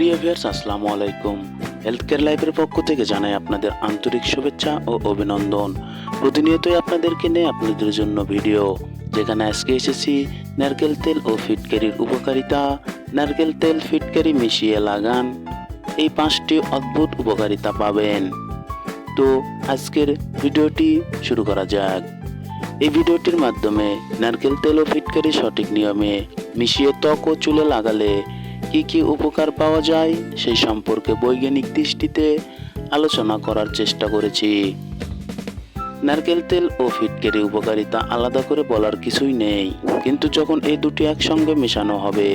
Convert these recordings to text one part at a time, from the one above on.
প্রিয় ভিউয়ার্স আসসালামু আলাইকুম। হেলথ কেয়ার লাইফের পক্ষ থেকে জানাই আপনাদের আন্তরিক শুভেচ্ছা ও অভিনন্দন। প্রতিনিয়তই আপনাদেরকে নিয়ে আপনাদের জন্য ভিডিও যেখানে আজকে এসেছি নারকেল তেল ও ফিটকারির উপকারিতা। নারকেল তেল ফিটকারি মিশিয়ে লাগান, এই পাঁচটি অদ্ভুত উপকারিতা পাবেন। তো আজকের ভিডিওটি শুরু করা যাক। এই ভিডিওটির মাধ্যমে নারকেল তেল ও ফিটকারি সঠিক নিয়মে মিশিয়ে ত্বক ও চুলে লাগালে কি কি উপকার পাওয়া যায় সেই সম্পর্কে বৈজ্ঞানিক দৃষ্টিতে আলোচনা করার চেষ্টা করেছি। নারকেল তেল ও ফিটকারি উপকারিতা আলাদা করে বলার কিছুই নেই। কিন্তু যখন এই দুটি একসঙ্গে মেশানো হবে,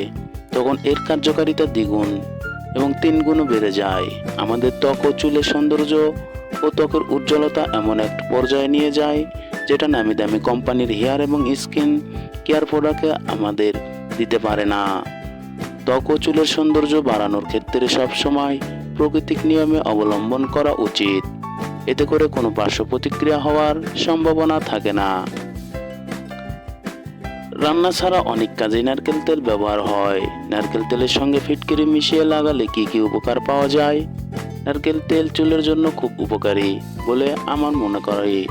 তখন এর কার্যকারিতা দ্বিগুণ এবং তিন গুণও বেড়ে যায়। আমাদের ত্বক ও চুলের সৌন্দর্য ও ত্বকের উজ্জ্বলতা এমন এক পর্যায়ে নিয়ে যায়, যেটা নামি দামি কোম্পানির হেয়ার এবং স্কিন কেয়ার প্রোডাক্টে আমাদের দিতে পারে না। ত্বক ও চুলের সৌন্দর্য বাড়ানোর ক্ষেত্রে সবসময় প্রাকৃতিক নিয়মে অবলম্বন করা উচিত। এতে করে কোনো পার্শ্ব প্রতিক্রিয়া হওয়ার সম্ভাবনা থাকে না। রান্না ছাড়া অনেক কাজে নারকেল তেল ব্যবহার হয়। নারকেল তেলের সঙ্গে ফিটকিরি মিশিয়ে লাগালে কি কি উপকার পাওয়া যায়? নারকেল তেল চুলের জন্য খুব উপকারী বলে আমার মনে করে।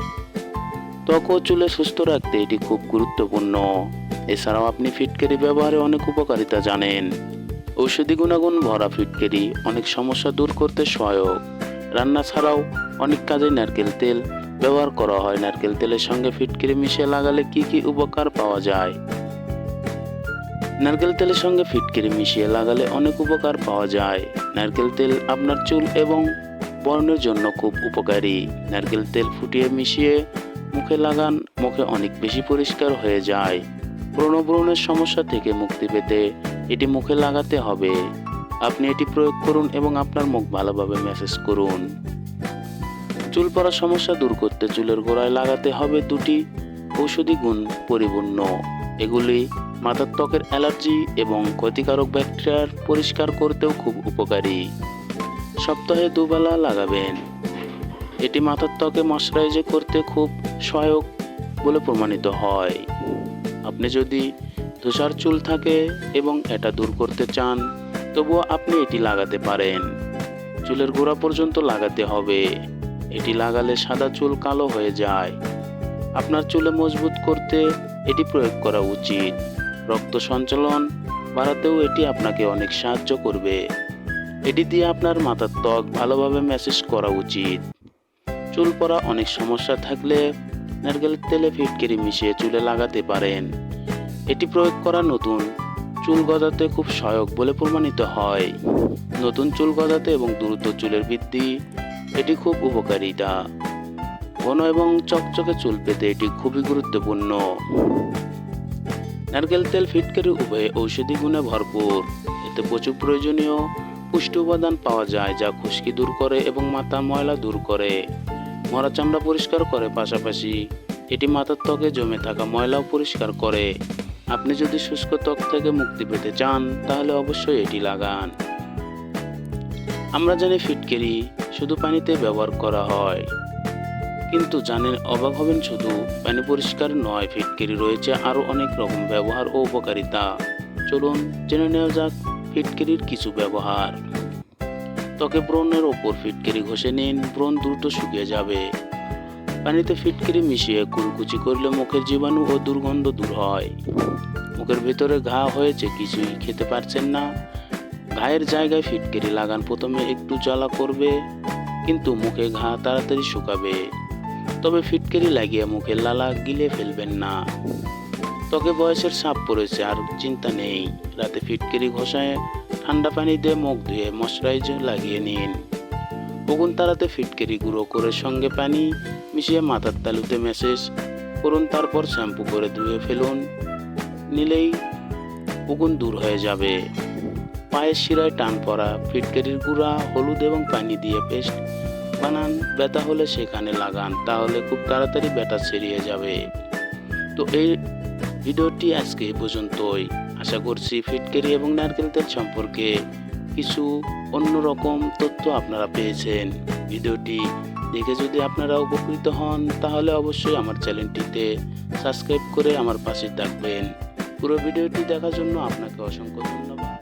ত্বক ও চুলে সুস্থ রাখতে এটি খুব গুরুত্বপূর্ণ। এছাড়াও আপনি ফিটকেরি ব্যবহারে অনেক উপকারিতা জানেন। ঔষধি গুণাগুণ ভরা ফিটকেরি অনেক সমস্যা দূর করতে সহায়ক। রান্না ছাড়াও অনেক কাজে নারকেল তেল ব্যবহার করা হয়। নারকেল তেলের সঙ্গে ফিটকিরি মিশিয়ে লাগালে কি কি উপকার পাওয়া যায়? নারকেল তেলের সঙ্গে ফিটকিরি মিশিয়ে লাগালে অনেক উপকার পাওয়া যায়। নারকেল তেল আপনার চুল এবং বর্ণের জন্য খুব উপকারী। নারকেল তেল ফুটিয়ে মিশিয়ে মুখে লাগান, মুখে অনেক বেশি পরিষ্কার হয়ে যায়। ব্রণব্রণের সমস্যা থেকে মুক্তি পেতে এটি মুখে লাগাতে হবে। আপনি এটি প্রয়োগ করুন এবং আপনার মুখ ভালোভাবে ম্যাসেজ করুন। চুল পড়ার সমস্যা দূর করতে চুলের গোড়ায় লাগাতে হবে দুটি ঔষধি গুণ পরিপূর্ণ। এগুলি মাথার ত্বকের অ্যালার্জি এবং ক্ষতিকারক ব্যাকটেরিয়ার পরিষ্কার করতেও খুব উপকারী। সপ্তাহে দুবেলা লাগাবেন। এটি মাথার ত্বকে ময়শ্চারাইজ করতে খুব সহায়ক বলে প্রমাণিত হয়। আপনি যদি ধূসার চুল থাকে এবং এটা দূর করতে চান, তবুও আপনি এটি লাগাতে পারেন। চুলের গোড়া পর্যন্ত লাগাতে হবে। এটি লাগালে সাদা চুল কালো হয়ে যায়। আপনার চুলে মজবুত করতে এটি প্রয়োগ করা উচিত। রক্ত সঞ্চালন বাড়াতেও এটি আপনাকে অনেক সাহায্য করবে। এটি দিয়ে আপনার মাথার ত্বক ভালোভাবে ম্যাসেজ করা উচিত। চুল পরা অনেক সমস্যা থাকলে নারকেল তেলে ফিটকিরি মিশিয়ে চুলে লাগাতে পারেন। এটি প্রয়োগ করা নতুন। চুল গজাতে খুব সহায়ক বলে প্রমাণিত হয়। নতুন চুল গজাতে এবং দ্রুত চুলের বৃদ্ধি, এটি খুব উপকারিতা। ঘন এবং চকচকে চুল পেতে এটি খুবই গুরুত্বপূর্ণ। নারকেল তেল ফিটকারি উভয়ে ঔষধি গুণে ভরপুর। এতে প্রচুর প্রয়োজনীয় পুষ্টি উপাদান পাওয়া যায়, যা খুশকি দূর করে এবং মাথা ময়লা দূর করে। মরা চামড়া পরিষ্কার করে, পাশাপাশি এটি মাথার ত্বকে জমে থাকা ময়লাও পরিষ্কার করে। আপনি যদি শুষ্ক ত্বক থেকে মুক্তি পেতে চান, তাহলে অবশ্যই এটি লাগান। আমরা জানি ফিটকেরি শুধু পানিতে ব্যবহার করা হয়। কিন্তু জানেন অবাক হবেন শুধু, পানি পরিষ্কার নয়, ফিটকেরি রয়েছে আরও অনেক রকম ব্যবহার ও উপকারিতা। চলুন জেনে নেওয়া যাক ফিটকেরির কিছু ব্যবহার। ত্বকে ব্রণের ওপর ফিটকেরি ঘষে নিন, ব্রণ দ্রুত শুকিয়ে যাবে। পানিতে ফিটকিরি মিশিয়ে কুলকুচি করলে মুখের জীবাণু ও দুর্গন্ধ দূর হয়। মুখের ভেতরে ঘা হয়েছে, কিছুই খেতে পারছেন না। ঘায়ের জায়গায় ফিটকিরি লাগান, প্রথমে একটু জ্বালা করবে, কিন্তু মুখে ঘা তাড়াতাড়ি শুকাবে। তবে ফিটকিরি লাগিয়ে মুখের লালা গিলে ফেলবেন না। ত্বকে বয়সের সাপ পড়েছে, আর চিন্তা নেই। রাতে ফিটকিরি ঘষায় ঠান্ডা পানি দিয়ে মুখ ধুয়ে ময়শ্চারাইজ লাগিয়ে নিন। উগুন তাড়াতে ফিটকেরি গুঁড়ো করে সঙ্গে পানি মিশিয়ে মাথার তালুতে ম্যাসেজ করুন, তারপর শ্যাম্পু করে ধুয়ে ফেলুন। নিলেই উগুন দূর হয়ে যাবে। পায়ের শিরায় টান পড়া ফিটকেরির গুঁড়া, হলুদ এবং পানি দিয়ে পেস্ট বানান। ব্যথা হলে সেখানে লাগান, তাহলে খুব তাড়াতাড়ি ব্যথা ছেড়িয়ে যাবে। তো এই ভিডিওটি আজকে পর্যন্তই। আশা করছি ফিটকেরি এবং নারকেল তেল সম্পর্কে কিছু অন্যরকম তথ্য আপনারা পেয়েছেন। ভিডিওটি দেখে যদি আপনারা উপকৃত হন, তাহলে অবশ্যই আমার চ্যানেলটিতে সাবস্ক্রাইব করে আমার পাশে থাকবেন। পুরো ভিডিওটি দেখার জন্য আপনাকে অসংখ্য ধন্যবাদ।